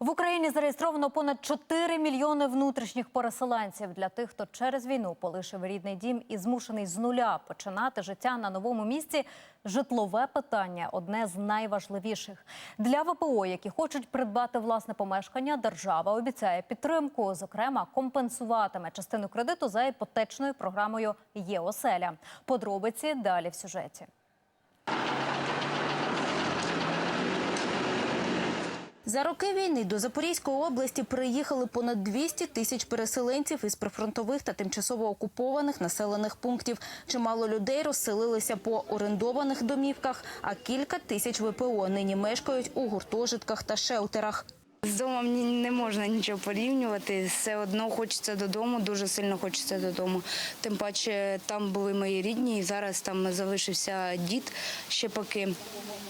В Україні зареєстровано понад 4 мільйони внутрішніх переселенців для тих, хто через війну полишив рідний дім і змушений з нуля починати життя на новому місці. Житлове питання одне з найважливіших для ВПО, які хочуть придбати власне помешкання. Держава обіцяє підтримку. Зокрема, компенсуватиме частину кредиту за іпотечною програмою «Є-оселя». Подробиці далі в сюжеті. За роки війни до Запорізької області приїхали понад 200 тисяч переселенців із прифронтових та тимчасово окупованих населених пунктів. Чимало людей розселилися по орендованих домівках, а кілька тисяч ВПО нині мешкають у гуртожитках та шелтерах. З домом не можна нічого порівнювати. Все одно хочеться додому, дуже сильно хочеться додому. Тим паче там були мої рідні, і зараз там залишився дід, ще поки,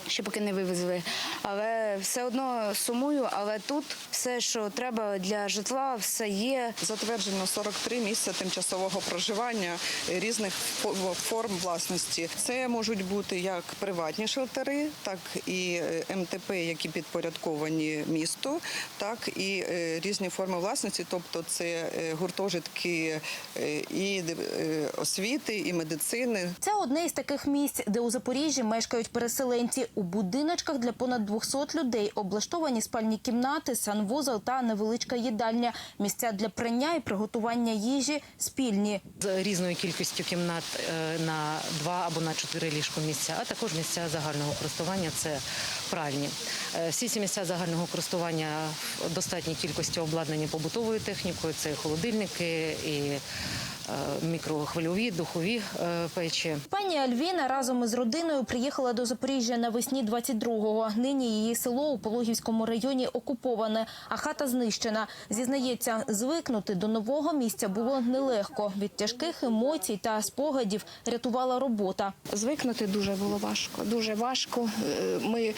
ще поки не вивезли. Але все одно сумую, але тут все, що треба для житла, все є. Затверджено 43 місця тимчасового проживання різних фо- форм власності. Це можуть бути як приватні шелтери, так і е, МТП, які підпорядковані місту, так і е, різні форми власності, тобто це е, гуртожитки е, і освіти, і медицини. Це одне із таких місць, де у Запоріжжі мешкають переселенці. У будиночках для понад 200 людей облаштовані спальні кімнати, санвузол та невеличка їдальня. Місця для прання і приготування їжі спільні. з різною кількістю кімнат на два або на чотири ліжко місця, а також місця загального користування це пральні. Всі ці місця загального користування в достатній кількості обладнані побутовою технікою. Це холодильники і е, мікрохвильові, духові е, печі. Пані Альвіна разом із родиною приїхала до Запоріжжя навесні 22-го. Нині її село у Пологівському районі окуповане, а хата знищена. Зізнається, звикнути до нового місця було нелегко. Від тяжких емоцій та спогадів рятувала робота. Звикнути дуже було важко. Дуже важко. Е, Ми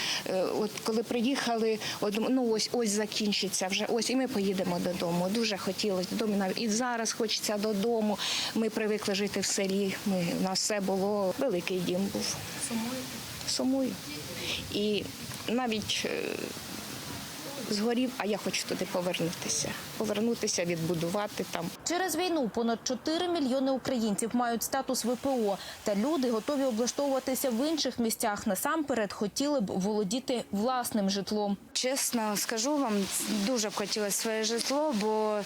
от коли приїхали, от, ну ось ось закінчиться вже. Ось і ми поїдемо додому. Дуже хотілося додому. І зараз хочеться додому. Ми привикли жити в селі. Ми у нас все було великий дім був. Сумую. Сумую. І навіть. Згорів, а я хочу туди повернутися. Повернутися, відбудувати там. Через війну понад 4 мільйони українців мають статус ВПО, та люди готові облаштовуватися в інших місцях. Насамперед хотіли б володіти власним житлом. Чесно скажу вам, дуже б хотілося своє житло, бо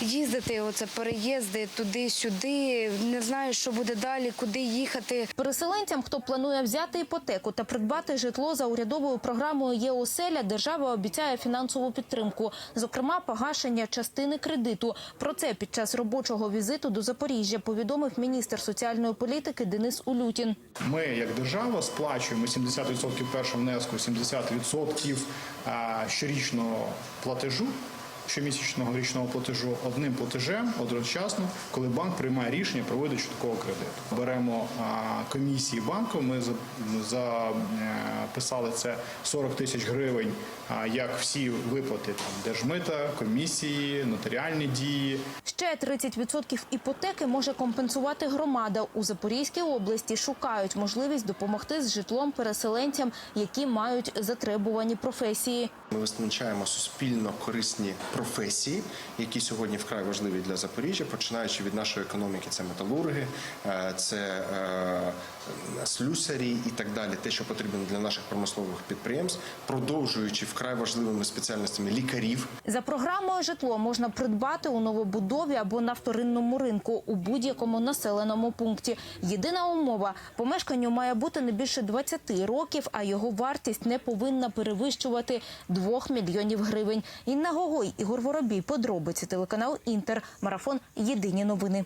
їздити, оце переїзди туди-сюди, не знаю, що буде далі, куди їхати. Переселенцям, хто планує взяти іпотеку та придбати житло за урядовою програмою «Є-оселя», держава обіцяє фінансову підтримку, зокрема погашення частини кредиту. Про це під час робочого візиту до Запоріжжя повідомив міністр соціальної політики Денис Улютін. Ми, як держава, сплачуємо 70% першого внеску, 70% щорічного платежу, щомісячного річного платежу одним платежем одночасно, коли банк приймає рішення про видачу такого кредиту. Беремо комісії банку. Ми записали це 40 тисяч гривень, а, як всі виплати там, держмита, комісії, нотаріальні дії. Ще 30% іпотеки може компенсувати громада. У Запорізькій області шукають можливість допомогти з житлом переселенцям, які мають затребувані професії. Ми визначаємо суспільно корисні професії, які сьогодні вкрай важливі для Запоріжжя, починаючи від нашої економіки, це металурги, е, це е, слюсарі і так далі, те, що потрібно для наших промислових підприємств, продовжуючи вкрай важливими спеціальностями лікарів, За програмою житло можна придбати у новобудові або на вторинному ринку у будь-якому населеному пункті. Єдина умова – помешканню має бути не більше 20 років, а його вартість не повинна перевищувати 2 мільйонів гривень. Інна Гогой, Ігор Воробій, подробиці телеканал Інтер, марафон. Єдині новини.